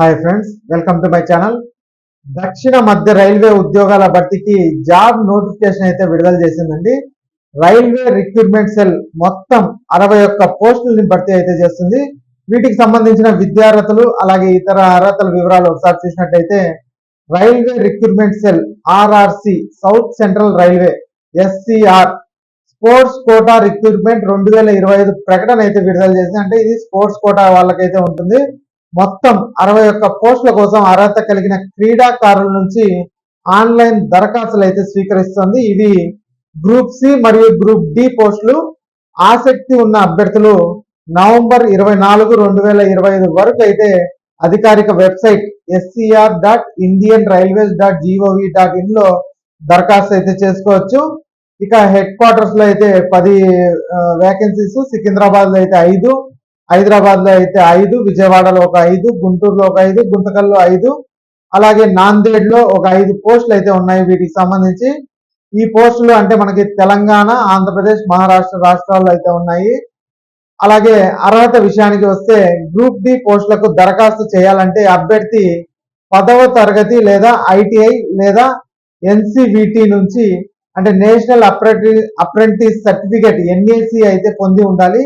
Hi friends welcome to my channel దక్షిణ మధ్య railway ఉద్యోగాల భర్తీకి జాబ్ నోటిఫికేషన్ అయితే విడుదల చేసిందండి. రైల్వే రిక్రూట్మెంట్ సెల్ మొత్తం అరవై ఒక్క పోస్టులని భర్తీ అయితే చేస్తుంది. వీటికి సంబంధించిన విద్యార్హతలు అలాగే ఇతర అర్హతల వివరాలు ఒకసారి చూసినట్టయితే railway recruitment cell RRC South Central Railway SCR sports quota recruitment రెండు వేల ఇరవై ఐదు ప్రకటన అయితే విడుదల చేసింది. అంటే ఇది స్పోర్ట్స్ కోటా వాళ్ళకైతే ఉంటుంది. మొత్తం అరవై ఒక్క పోస్టుల కోసం అర్హత కలిగిన క్రీడాకారుల నుంచి ఆన్లైన్ దరఖాస్తులు అయితే స్వీకరిస్తుంది. ఇది గ్రూప్ సి మరియు గ్రూప్ డి పోస్టులు. ఆసక్తి ఉన్న అభ్యర్థులు నవంబర్ ఇరవై నాలుగు రెండు వేల ఇరవై ఐదు వరకు అయితే అధికారిక website SCR dot Indian railways dot GOV dot ఇన్లో దరఖాస్తు అయితే చేసుకోవచ్చు. ఇక హెడ్ క్వార్టర్స్లో అయితే పది వేకెన్సీస్ సికింద్రాబాద్లో అయితే ఐదు హైదరాబాద్లో అయితే ఐదు విజయవాడలో ఒక ఐదు గుంటూరులో ఒక ఐదు గుంతకల్లో ఐదు అలాగే నాందేడ్లో ఒక ఐదు పోస్టులు అయితే ఉన్నాయి వీటికి సంబంధించి. ఈ పోస్టులు అంటే మనకి తెలంగాణ ఆంధ్రప్రదేశ్ మహారాష్ట్ర రాష్ట్రాల్లో అయితే ఉన్నాయి. అలాగే అర్హత విషయానికి వస్తే గ్రూప్ డి పోస్టులకు దరఖాస్తు చేయాలంటే అభ్యర్థి పదవ తరగతి లేదా ఐటీఐ లేదా ఎన్సివిటి నుంచి అంటే national apprentice apprentice certificate NAC అయితే పొంది ఉండాలి.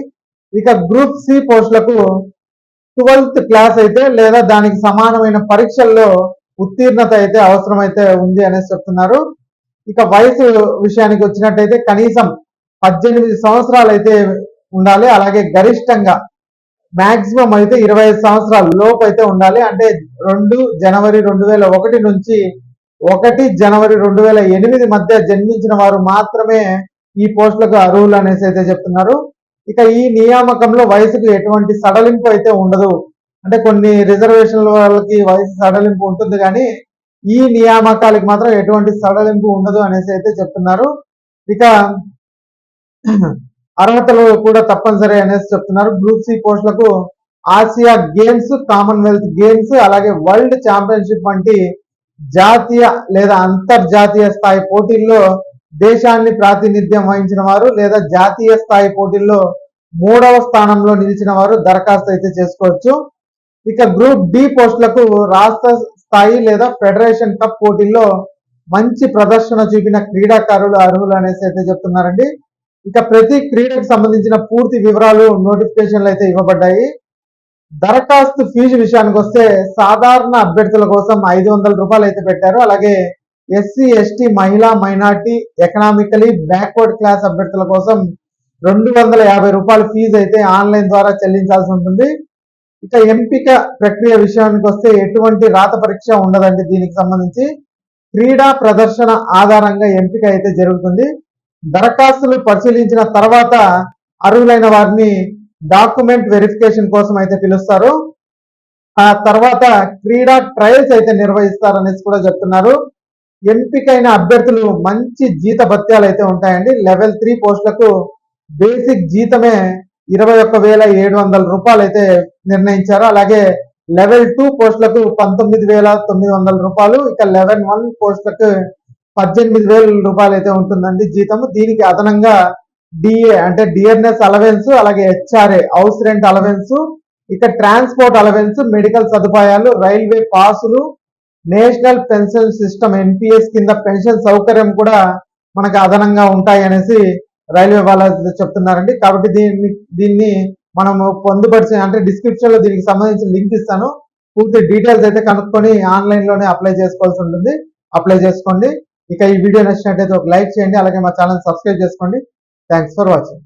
ఇక గ్రూప్ సి పోస్టులకు ట్వెల్త్ క్లాస్ అయితే లేదా దానికి సమానమైన పరీక్షల్లో ఉత్తీర్ణత అయితే అవసరమైతే ఉంది అనేసి చెప్తున్నారు. ఇక వయసు విషయానికి వచ్చినట్టయితే కనీసం పద్దెనిమిది సంవత్సరాలు అయితే ఉండాలి. అలాగే గరిష్టంగా మాక్సిమం అయితే ఇరవై ఐదు సంవత్సరాల లోపు అయితే ఉండాలి. అంటే రెండు జనవరి రెండు వేల ఒకటి నుంచి ఒకటి జనవరి రెండు వేల ఎనిమిది మధ్య జన్మించిన వారు మాత్రమే ఈ పోస్టులకు అర్హులు అనేసి అయితే చెప్తున్నారు. ఇక ఈ నియామకంలో వయసుకు ఎటువంటి సడలింపు అయితే ఉండదు. అంటే కొన్ని రిజర్వేషన్ల వాళ్ళకి వయసు సడలింపు ఉంటుంది కానీ ఈ నియామకాలకి మాత్రం ఎటువంటి సడలింపు ఉండదు అనేసి అయితే చెప్తున్నారు. ఇక అర్హతలు కూడా తప్పనిసరి అనేసి చెప్తున్నారు. గ్రూప్ సి పోస్టులకు ఆసియా గేమ్స్ కామన్వెల్త్ గేమ్స్ అలాగే వరల్డ్ ఛాంపియన్షిప్ వంటి జాతీయ లేదా అంతర్జాతీయ స్థాయి పోటీల్లో దేశాన్ని ప్రాతినిధ్యం వహించిన వారు లేదా జాతీయ స్థాయి పోటీల్లో మూడవ స్థానంలో నిలిచిన వారు దరఖాస్తు అయితే చేసుకోవచ్చు. ఇక గ్రూప్ డి పోస్టులకు రాష్ట్ర స్థాయి లేదా ఫెడరేషన్ కప్ పోటీల్లో మంచి ప్రదర్శన చూపిన క్రీడాకారులు అర్హులు అనేసి అయితే చెప్తున్నారండి. ఇక ప్రతి క్రీడకు సంబంధించిన పూర్తి వివరాలు నోటిఫికేషన్లు అయితే ఇవ్వబడ్డాయి. దరఖాస్తు ఫీజు విషయానికి వస్తే సాధారణ అభ్యర్థుల కోసం ఐదు వందల రూపాయలు అయితే పెట్టారు. అలాగే ఎస్సీ ఎస్టీ మహిళా మైనార్టీ ఎకనామికలీ బ్యాక్వర్డ్ క్లాస్ అభ్యర్థుల కోసం రెండు వందల యాభై రూపాయల ఫీజు అయితే ఆన్లైన్ ద్వారా చెల్లించాల్సి ఉంటుంది. ఇక ఎంపిక ప్రక్రియ విషయానికి వస్తే ఎటువంటి రాత పరీక్ష ఉండదండి దీనికి సంబంధించి. క్రీడా ప్రదర్శన ఆధారంగా ఎంపిక అయితే జరుగుతుంది. దరఖాస్తులు పరిశీలించిన తర్వాత అర్హులైన వారిని డాక్యుమెంట్ వెరిఫికేషన్ కోసం అయితే పిలుస్తారు. ఆ తర్వాత క్రీడా ట్రయల్స్ అయితే నిర్వహిస్తారు అనేసి కూడా చెప్తున్నారు. ఎంపికైన అభ్యర్థులు మంచి జీత భత్యాలు అయితే ఉంటాయండి. లెవెల్ త్రీ పోస్టులకు బేసిక్ జీతమే ఇరవై ఒక్క వేల ఏడు వందల రూపాయలు అయితే నిర్ణయించారు. అలాగే లెవెల్ టూ పోస్టులకు పంతొమ్మిది వేల తొమ్మిది వందల రూపాయలు ఇక లెవెన్ వన్ పోస్టులకు పద్దెనిమిది వేల రూపాయలు అయితే ఉంటుందండి జీతము. దీనికి అదనంగా డిఏ అంటే డిఎన్ఎస్ అలవెన్స్ అలాగే హెచ్ఆర్ఏ హౌస్ రెంట్ అలవెన్స్ ఇక ట్రాన్స్పోర్ట్ అలవెన్స్ మెడికల్ సదుపాయాలు రైల్వే పాసులు నేషనల్ పెన్షన్ సిస్టమ్ ఎన్పిఎస్ కింద పెన్షన్ సౌకర్యం కూడా మనకు అదనంగా ఉంటాయి అనేసి రైల్వే వాళ్ళు చెప్తున్నారండి. కాబట్టి దీన్ని దీన్ని మనము పొందుపరిచిన అంటే డిస్క్రిప్షన్లో దీనికి సంబంధించిన లింక్ ఇస్తాను. పూర్తి డీటెయిల్స్ అయితే కనుక్కొని ఆన్లైన్లోనే అప్లై చేసుకోవాల్సి ఉంటుంది. అప్లై చేసుకోండి. ఇక ఈ వీడియో నచ్చినట్టయితే ఒక లైక్ చేయండి. అలాగే మా ఛానల్ సబ్స్క్రైబ్ చేసుకోండి. Thanks for watching.